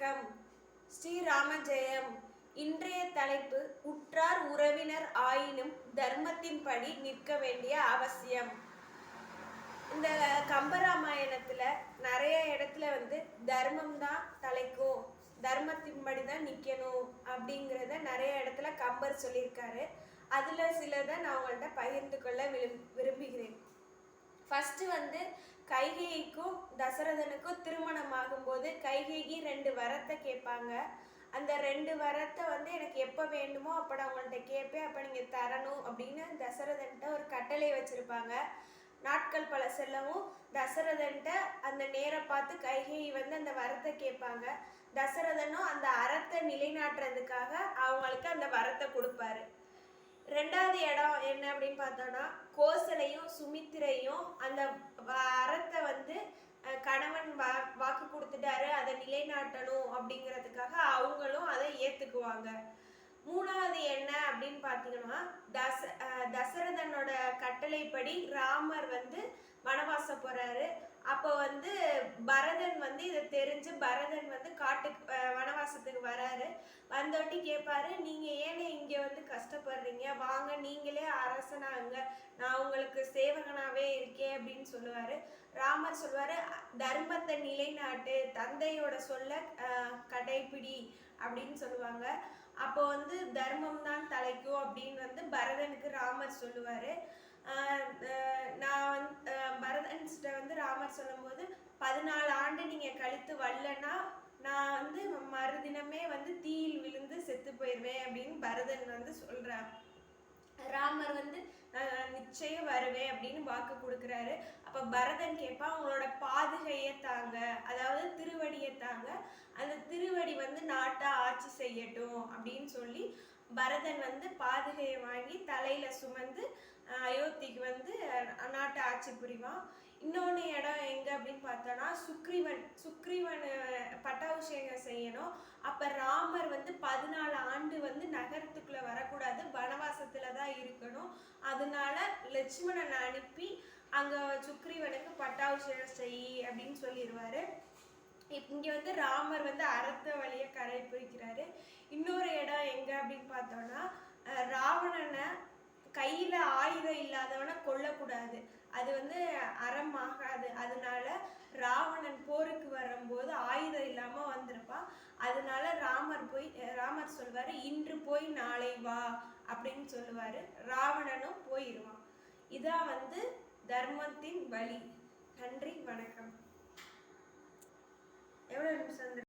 வணக்கம். ஸ்ரீராம இன்றைய தலைப்பு உற்றார் உறவினர் ஆயினும் தர்மத்தின்படி நிற்க வேண்டிய அவசியம். இந்த கம்பராமாயணத்துல நிறைய இடத்துல வந்து தர்மம் தான் தலைக்கும் தர்மத்தின்படி தான் நிற்கணும் அப்படிங்கிறத நிறைய இடத்துல கம்பர் சொல்லியிருக்காரு. அதுல சிலதை நான் உங்கள்கிட்ட பகிர்ந்து கொள்ள விரும் விரும்புகிறேன். ஃபஸ்ட்டு வந்து கைகேயிக்கும் தசரதனுக்கும் திருமணம் ஆகும்போது கைகேயி ரெண்டு வரத்தை கேட்பாங்க. அந்த ரெண்டு வரத்தை வந்து எனக்கு எப்போ வேண்டுமோ அப்போ நான் உங்கள்கிட்ட கேட்பேன். அப்போ நீங்கள் தரணும் அப்படின்னு தசரதன்ட்ட ஒரு கட்டளை வச்சுருப்பாங்க. நாட்கள் பல செல்லவும் தசரதன்ட்ட அந்த நேரம் பார்த்து கைகேயி வந்து அந்த வரத்தை கேட்பாங்க. தசரதனும் அந்த அறத்தை நிலைநாட்டுறதுக்காக அவங்களுக்கு அந்த வரத்தை கொடுப்பாரு. ரெண்டாவது இடம் என்ன அப்படின்னு பார்த்தோம்னா கோசலையும் சுமித்திரையும் அந்த வ- அறத்தை வந்து அஹ், கணவன் வா வாக்கு கொடுத்துட்டாரு அதை நிலைநாட்டணும் அப்படிங்கிறதுக்காக அவங்களும் அதை ஏத்துக்குவாங்க. மூணாவது என்ன அப்படின்னு பார்த்தீங்கன்னா தச தசரதனோட கட்டளைப்படி ராமர் வந்து வனவாசம் போறாரு. அப்போ வந்து பரதன் வந்து இதை தெரிஞ்சு பரதன் வந்து காட்டுக்கு வனவாசத்துக்கு வராரு. வந்தோட்டி கேட்பாரு நீங்க ஏன்னு இங்க வந்து கஷ்டப்படுறீங்க? வாங்க நீங்களே அரசனாங்க நான் உங்களுக்கு சேவகனாவே இருக்கேன் அப்படின்னு சொல்லுவாரு. ராமர் சொல்வாரு தர்மத்தை நிலைநாட்டு தந்தையோட சொல்ல அஹ், கடைப்பிடி அப்படின்னு சொல்லுவாங்க. அப்போ வந்து தர்மம் தான் தலைக்கும் அப்படின்னு வந்து பரதனுக்கு ராமர் சொல்லுவாரு. ஆஹ் அஹ் நான் வந்து பரதன்ஸ்ட வந்து ராமர் சொல்லும்போது பதினாலு ஆண்டு நீங்கள் கழித்து வரலன்னா நான் வந்து மறுதினமே வந்து தீயில் விழுந்து செத்து போயிடுவேன் அப்படின்னு பரதன் வந்து சொல்றார் ராமர் வந்து வருவேன் அப்படின்னு வாக்கு கொடுக்குறாரு. அப்போ பரதன் கேட்பான் அவங்களோட பாதுகையை தாங்க. அதாவது திருவடியை தாங்க. அந்த திருவடி வந்து நாட்டை ஆட்சி செய்யட்டும். அப்படின்னு சொல்லி பரதன் வந்து பாதுகையை வாங்கி தலையில சுமந்து அயோத்திக்கு வந்து நாட்டை ஆட்சி புரிவான். இன்னொன்று இடம் எங்கே அப்படின்னு பார்த்தோன்னா சுக்ரீவன் சுக்ரீவன் பட்டாபிஷேகம் செய்யணும். அப்போ ராமர் வந்து பதினாலு ஆண்டு வந்து நகரத்துக்குள்ளே வரக்கூடாது. வனவாச அதனால லட்சுமணனை அனுப்பி அங்க சுக்ரீவனுக்கு பட்டாபிஷேகம் செய் அப்படின்னு சொல்லிடுவாரு இப்- இங்க வந்து ராமர் வந்து அறத்த வழிய கரை பிடிக்கிறாரு. இன்னொரு இடம் எங்க அப்படின்னு பார்த்தோம்னா ராவணனை கையில ஆயுதம் இல்லாதவனை கொல்லக்கூடாது. அது வந்து அறம் ஆகாது. அதனால ராவணன் போருக்கு வரும்போது ஆயுதம் இல்லாம வந்திருப்பான் அதனால ராமர் போய் ராமர் சொல்வாரு இன்று போய் நாளை வா அப்படின்னு சொல்லுவாரு. ராவணனும் போயிடுவான் இதான் வந்து தர்மத்தின் வழி. நன்றி வணக்கம். எவ்வளவு நிமிஷம்